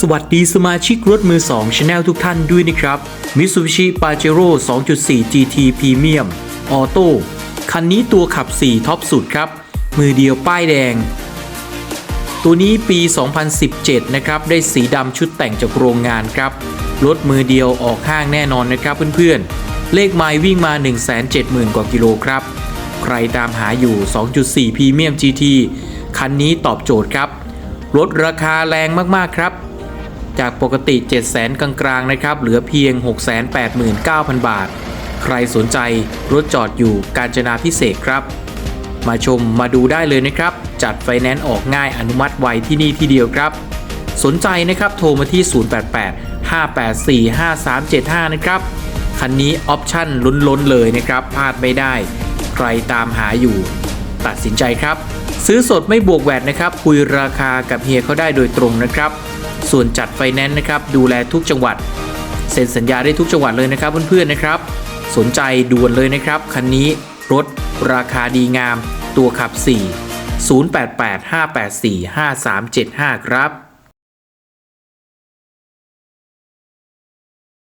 สวัสดีสมาชิกรถมือ2 Channel ทุกท่านด้วยนะครับ Mitsubishi Pajero 2.4 GT Premium Auto คันนี้ตัวขับ 4 ท็อปสุดครับ มือเดียวป้ายแดง ตัวนี้ปี 2017 นะครับ ได้สีดำชุดแต่งจากโรงงานครับ รถมือเดียวออกห้างแน่นอนนะครับเพื่อนๆ เลขไมล์วิ่งมา 170,000 กว่ากิโลครับ ใครตามหาอยู่ 2.4 Premium GT คันนี้ตอบโจทย์ครับลดราคาแรงมากๆครับ จากปกติ700,000กลางๆนะครับ เหลือเพียง 689,000 บาท ใครสนใจรถจอดอยู่กาญจนาพิเศษครับ มาชมมาดูได้เลยนะครับ จัดไฟแนนซ์ออกง่ายอนุมัติไวที่นี่ที่เดียวครับ สนใจนะครับโทรมาที่ 088 584 5375 นะครับ คันนี้ออปชั่นล้นๆเลยนะครับพลาดไม่ได้ ใครตามหาอยู่ ตัดสินใจครับ ซื้อสดไม่บวกแวดนะครับ คุยราคากับเฮียเขาได้โดยตรงนะครับ ส่วนจัดไฟแนนซ์นะครับดูแลทุกจังหวัด เซ็นสัญญาได้ทุกจังหวัดเลยนะครับเพื่อนๆนะครับ สนใจด่วนเลยนะครับ คันนี้รถราคาดีงาม ตัวขับ 4 088 584 5375 ครับ